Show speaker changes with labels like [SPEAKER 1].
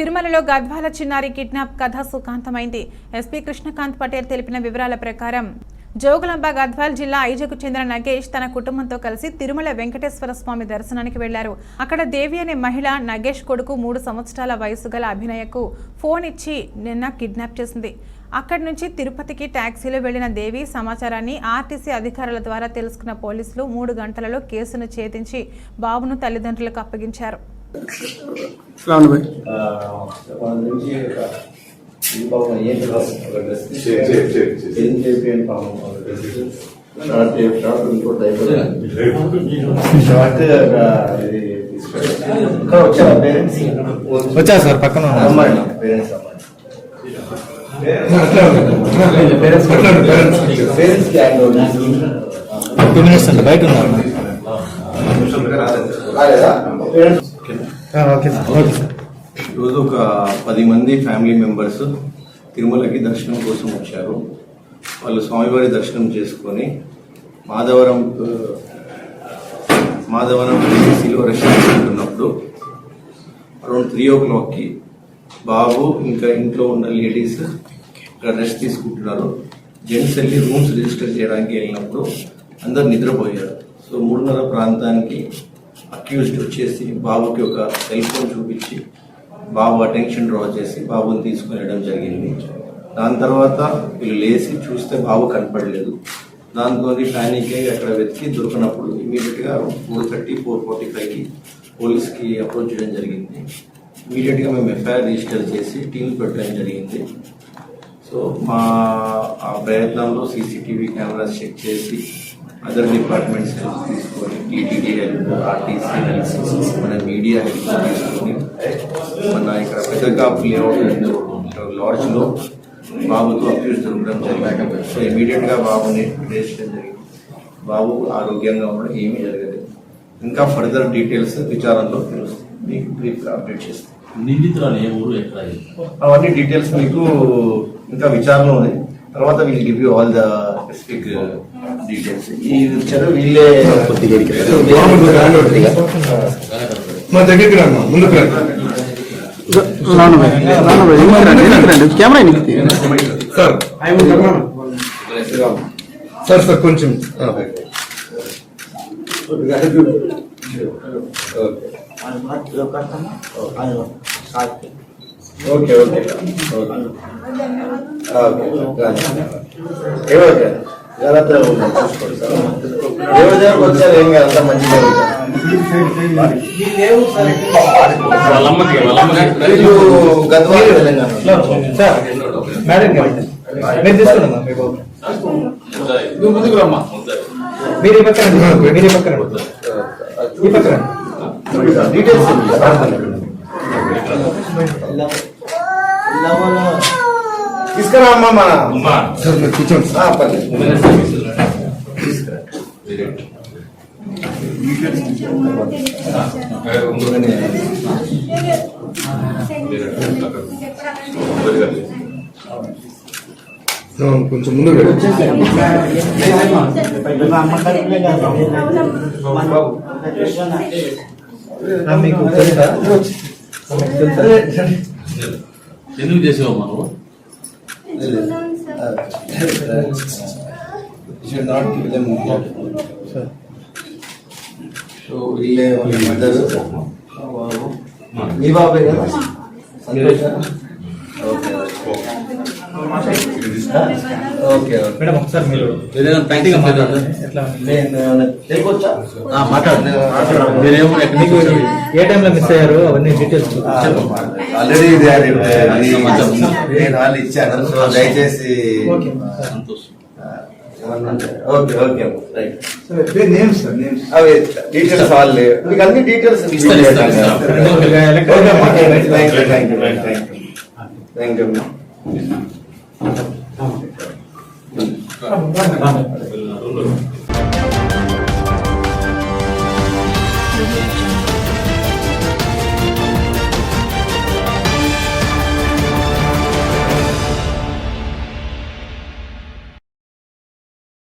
[SPEAKER 1] తిరుమలలో గద్వాల చిన్నారి కిడ్నాప్ కథ సుఖాంతమైంది. ఎస్పీ కృష్ణకాంత్ పటేల్ తెలిపిన వివరాల ప్రకారం జోగులాంబ గద్వాల్ జిల్లా ఐజకు చెందిన నగేష్ తన కుటుంబంతో కలిసి తిరుమల వెంకటేశ్వర స్వామి దర్శనానికి వెళ్ళారు. అక్కడ దేవి అనే మహిళ నగేష్ కొడుకు మూడు సంవత్సరాల వయసు గల అభినయకు ఫోన్ ఇచ్చి నిన్న కిడ్నాప్ చేసింది. అక్కడి నుంచి తిరుపతికి ట్యాక్సీలో వెళ్ళిన దేవి సమాచారాన్ని ఆర్టీసీ అధికారుల ద్వారా తెలుసుకున్న పోలీసులు మూడు గంటలలో కేసును ఛేదించి బాబును తల్లిదండ్రులకు అప్పగించారు.
[SPEAKER 2] నుంచి
[SPEAKER 3] వచ్చా సార్ పక్కన
[SPEAKER 2] parents
[SPEAKER 4] parents
[SPEAKER 2] parents
[SPEAKER 3] two minutes అండి బయట ఉన్నారు
[SPEAKER 2] parents
[SPEAKER 3] okay sir. Okay sir.
[SPEAKER 5] ఈరోజు ఒక పది మంది ఫ్యామిలీ మెంబర్స్ తిరుమలకి దర్శనం కోసం వచ్చారు. వాళ్ళు స్వామివారి దర్శనం చేసుకొని Madhavaram Madhavaram silver rest around three ఓ క్లాక్కి బాబు ఇంకా ఇంట్లో ఉన్న లేడీస్ ఇక్కడ రెస్ట్ తీసుకుంటున్నారు. జెంట్స్ వెళ్ళి రూమ్స్ రిజిస్టర్ చేయడానికి వెళ్ళినప్పుడు అందరు నిద్రపోయారు. సో మూడున్నర ప్రాంతానికి అక్యూజ్డ్ వచ్చేసి బాబుకి ఒక సెల్ ఫోన్ చూపించి బాబు అటెన్షన్ డ్రా చేసి బాబుని తీసుకుని వెళ్ళడం జరిగింది. దాని తర్వాత వీళ్ళు లేచి చూస్తే బాబు కనపడలేదు. దాంతో ప్యానిక్ అయ్యి అక్కడ వెతికి దొరికినప్పుడు ఇమీడియట్గా ఫోర్ థర్టీ ఫోర్ ఫార్టీ ఫైవ్కి పోలీస్కి అప్రోచ్ చేయడం జరిగింది. ఇమీడియట్గా మేము ఎఫ్ఐఆర్ రిజిస్టర్ చేసి టీమ్ పెట్టడం జరిగింది. సో మా ఆ ప్రయత్నంలో సీసీటీవీ కెమెరాస్ చెక్ చేసి అదర్ డిపార్ట్మెంట్స్ తీసుకొని టీటీడీ హెల్ప్ ఆర్టీసీ మన మీడియా హెల్ప్ తీసుకొని మన ఇక్కడ పెద్దగా లేఅవుట్ లాడ్జ్లో బాబుతో అప్యూస్ దొరకడం జరిగింది సో ఇమీడియట్గా బాబుని విడేజ్ జరిగింది బాబు ఆరోగ్యంగా ఉండడం ఏమీ జరగలేదు ఇంకా ఫర్దర్ డీటెయిల్స్ విచారంలో తెలుస్తుంది మీకు బ్రీఫ్ అప్డేట్ చేస్తాను
[SPEAKER 6] నిందితురాలు ఏ ఊరు ఎక్కడ
[SPEAKER 5] అవన్నీ డీటెయిల్స్ మీకు ఇంకా విచారణ ఉంది తర్వాత వీళ్ళు give you all the specific details ఈ చదువు వీళ్ళే
[SPEAKER 4] మా దగ్గరికి రామ్మా ముందుకు రండి.
[SPEAKER 7] కెమెరా
[SPEAKER 4] సార్ సార్ సార్ కొంచెం
[SPEAKER 2] ఓకే ఓకే. ఓకే. జాగ్రత్తగా ఉండండి చూసుకోండి సార్ దేవదేవకు వచ్చారు ఏం కాదు అంతా మంచిగా
[SPEAKER 6] వాళ్ళమ్మకి వాళ్ళమ్మకి.
[SPEAKER 2] వీళ్ళు గద్వాల తెలంగాణ
[SPEAKER 3] సార్ మేడం గారు మీరు తీసుకున్నామా మీ బాబు
[SPEAKER 6] నువ్వు ముందుకు రమ్మా.
[SPEAKER 3] మీరు ఈ పక్కన. మీరు ఈ పక్కన. ఈ పక్కన రండి.
[SPEAKER 2] డీటెయిల్స్ తీసుకురా అమ్మా మన
[SPEAKER 6] అమ్మా
[SPEAKER 4] సార్ మీరు కూర్చోండి
[SPEAKER 2] ఆ, పర్లేదు
[SPEAKER 4] ఆ, కొంచెం ముందుకు రండి
[SPEAKER 3] ఆ, మీకు తెలుసా మీకు తెలుసా
[SPEAKER 6] ఎందుకు చేసావమ్మా నువ్వు
[SPEAKER 2] should not give them
[SPEAKER 3] sir
[SPEAKER 2] so వీళ్ళే వాళ్ళ మదర్ మీ బాబే కదా? సంతోష్. ఓకే. ఓకే
[SPEAKER 3] మేడం ఒకసారి మీరు? ఏ టైంలో మిస్ అయ్యారు? అవన్నీ డీటెయిల్స్
[SPEAKER 2] ఆల్రెడీ నేను వాళ్ళు ఇచ్చాను. సో దయచేసి
[SPEAKER 3] ఓకే.
[SPEAKER 2] ఓకే రైట్
[SPEAKER 4] సార్
[SPEAKER 2] అవి డీటెయిల్స్ వాళ్ళే మీకు అన్ని details you you thank you thank you
[SPEAKER 6] వెళ్ళు నా రూమ్లో.